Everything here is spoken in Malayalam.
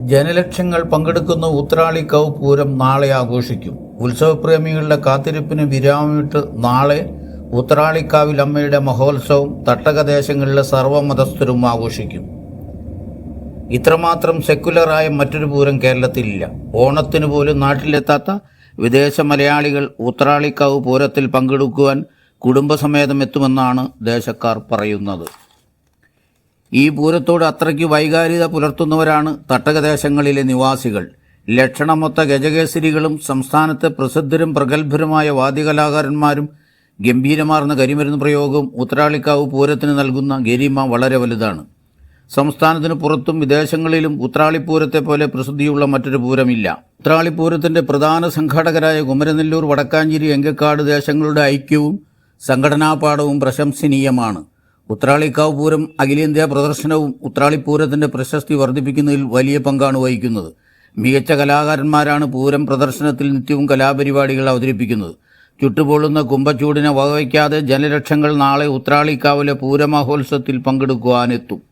ജനലക്ഷങ്ങൾ പങ്കെടുക്കുന്ന ഉത്രാളി ഉത്രാളിക്കാവ് പൂരം നാളെ ആഘോഷിക്കും. ഉത്സവപ്രേമികളുടെ കാത്തിരിപ്പിന് വിരാമമിട്ട് നാളെ ഉത്രാളിക്കാവിൽ അമ്മയുടെ മഹോത്സവം തട്ടകദേശങ്ങളിലെ സർവമതസ്ഥരും ആഘോഷിക്കും. ഇത്രമാത്രം സെക്കുലറായ മറ്റൊരു പൂരം കേരളത്തിലില്ല. ഓണത്തിന് പോലും നാട്ടിലെത്താത്ത വിദേശ മലയാളികൾ ഉത്രാളിക്കാവ് പൂരത്തിൽ പങ്കെടുക്കുവാൻ കുടുംബസമേതം എത്തുമെന്നാണ് ദേശക്കാർ പറയുന്നത്. ഈ പൂരത്തോട് അത്രയ്ക്ക് വൈകാരികത പുലർത്തുന്നവരാണ് തട്ടകദേശങ്ങളിലെ നിവാസികൾ. ലക്ഷണമൊത്ത ഗജകേസരികളും സംസ്ഥാനത്തെ പ്രസിദ്ധരും പ്രഗത്ഭരുമായ വാദ്യകലാകാരന്മാരും ഗംഭീരമാർന്ന കരിമരുന്ന് പ്രയോഗവും ഉത്രാളിക്കാവ് പൂരത്തിന് നൽകുന്ന ഗരിമ വളരെ വലുതാണ്. സംസ്ഥാനത്തിന് പുറത്തും വിദേശങ്ങളിലും ഉത്രാളിപ്പൂരത്തെ പോലെ പ്രസിദ്ധിയുള്ള മറ്റൊരു പൂരമില്ല. ഉത്രാളിപ്പൂരത്തിന്റെ പ്രധാന സംഘാടകരായ കുമരനെല്ലൂർ വടക്കാഞ്ചേരി എങ്കക്കാട് ദേശങ്ങളുടെ ഐക്യവും സംഘടനാപാഠവും പ്രശംസനീയമാണ്. ഉത്രാളിക്കാവ് പൂരം അഖിലേന്ത്യാ പ്രദർശനവും ഉത്രാളിപ്പൂരത്തിന്റെ പ്രശസ്തി വർദ്ധിപ്പിക്കുന്നതിൽ വലിയ പങ്കാണ് വഹിക്കുന്നത്. മികച്ച കലാകാരന്മാരാണ് പൂരം പ്രദർശനത്തിൽ നിത്യവും കലാപരിപാടികൾ അവതരിപ്പിക്കുന്നത്. ചുട്ടുപൊള്ളുന്ന കുമ്പച്ചൂടിനെ വകവയ്ക്കാതെ ജനലക്ഷങ്ങൾ നാളെ ഉത്രാളിക്കാവിലെ പൂരമഹോത്സവത്തിൽ പങ്കെടുക്കുവാനെത്തും